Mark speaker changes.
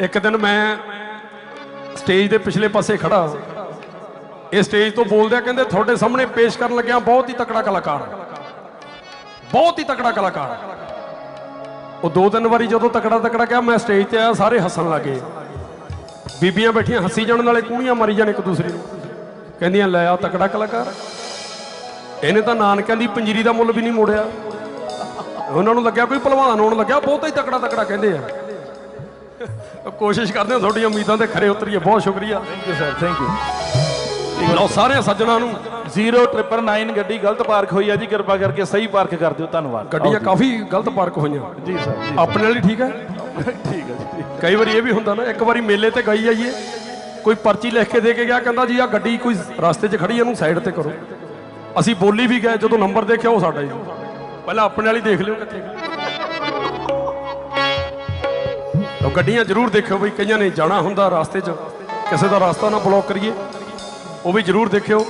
Speaker 1: ਇੱਕ ਦਿਨ ਮੈਂ ਸਟੇਜ ਦੇ ਪਿਛਲੇ ਪਾਸੇ ਖੜਾ। ਇਹ ਸਟੇਜ ਤੋਂ ਬੋਲਦਿਆਂ ਕਹਿੰਦੇ, ਤੁਹਾਡੇ ਸਾਹਮਣੇ ਪੇਸ਼ ਕਰਨ ਲੱਗਿਆ ਬਹੁਤ ਹੀ ਤਕੜਾ ਕਲਾਕਾਰ ਬਹੁਤ ਹੀ ਤਕੜਾ ਕਲਾਕਾਰ ਉਹ ਦੋ ਤਿੰਨ ਵਾਰੀ ਜਦੋਂ ਤਕੜਾ ਤਕੜਾ ਕਿਹਾ, ਮੈਂ ਸਟੇਜ ਤੇ ਆਇਆ, ਸਾਰੇ ਹੱਸਣ ਲੱਗੇ। ਬੀਬੀਆਂ ਬੈਠੀਆਂ, ਹੱਸੀ ਜਾਣ ਨਾਲੇ ਕੂਣੀਆਂ ਮਾਰੀ ਜਾਣ ਇੱਕ ਦੂਸਰੇ ਨੂੰ। ਕਹਿੰਦੀਆਂ, ਲੈ ਆ ਤਕੜਾ ਕਲਾਕਾਰ ਇਹਨੇ ਤਾਂ ਨਾਨਕਿਆਂ ਦੀ ਪੰਜੀਰੀ ਦਾ ਮੁੱਲ ਵੀ ਨਹੀਂ ਮੋੜਿਆ। ਉਹਨਾਂ ਨੂੰ ਲੱਗਿਆ ਕੋਈ ਭਲਵਾਨ ਹੋਣ ਲੱਗਿਆ, ਬਹੁਤ ਹੀ ਤਕੜਾ ਤਕੜਾ ਕਹਿੰਦੇ ਆ। ਕੋਸ਼ਿਸ਼ ਕਰਦੇ ਹਾਂ ਤੁਹਾਡੀਆਂ ਉਮੀਦਾਂ ਤੇ ਖਰੇ ਉਤਰੀਏ। ਬਹੁਤ ਸ਼ੁਕਰੀਆ।
Speaker 2: Thank you sir thank you
Speaker 1: ਲਓ ਸਾਰੇ ਸੱਜਣਾ ਨੂੰ।
Speaker 2: 0999 ਗੱਡੀ ਗਲਤ ਪਾਰਕ ਹੋਈ ਆ ਜੀ। ਕਿਰਪਾ ਕਰਕੇ ਸਹੀ ਪਾਰਕ ਕਰ ਦਿਓ। ਧੰਨਵਾਦ।
Speaker 1: ਗੱਡੀਆਂ ਕਾਫੀ ਗਲਤ ਪਾਰਕ ਹੋਈਆਂ।
Speaker 2: ਜੀ ਸਰ ਜੀ
Speaker 1: ਆਪਣੇ ਵਾਲੀ ਠੀਕ ਹੈ?
Speaker 2: ਠੀਕ ਹੈ ਜੀ
Speaker 1: ਕਈ ਵਾਰੀ ਇਹ ਵੀ ਹੁੰਦਾ ਨਾ ਇੱਕ ਵਾਰੀ ਮੇਲੇ ਤੇ ਗਈ ਆਈਏ ਕੋਈ ਪਰਚੀ ਲਿਖ ਕੇ ਦੇ ਕੇ ਗਿਆ ਕਹਿੰਦਾ ਜੀ ਆ ਗੱਡੀ ਕੋਈ ਰਸਤੇ 'ਚ ਖੜੀ ਹੈ, ਇਹਨੂੰ ਸਾਈਡ ਤੇ ਕਰੋ। ਅਸੀਂ ਬੋਲੀ ਵੀ ਗਏ ਜਦੋਂ ਨੰਬਰ ਦੇਖਿਆ ਉਹ ਸਾਡਾ ਹੀ। ਪਹਿਲਾਂ ਆਪਣੇ ਵਾਲੀ ਦੇਖ ਲਿਓ ਕਿੱਥੇ। ਉਹ ਗੱਡੀਆਂ ਜ਼ਰੂਰ ਦੇਖਿਓ ਬਈ ਕਈਆਂ ਨੇ ਜਾਣਾ ਹੁੰਦਾ ਰਸਤੇ 'ਚ। ਕਿਸੇ ਦਾ ਰਸਤਾ ਨਾ ਬਲੌਕ ਕਰੀਏ। ਉਹ ਵੀ ਜ਼ਰੂਰ ਦੇਖਿਓ।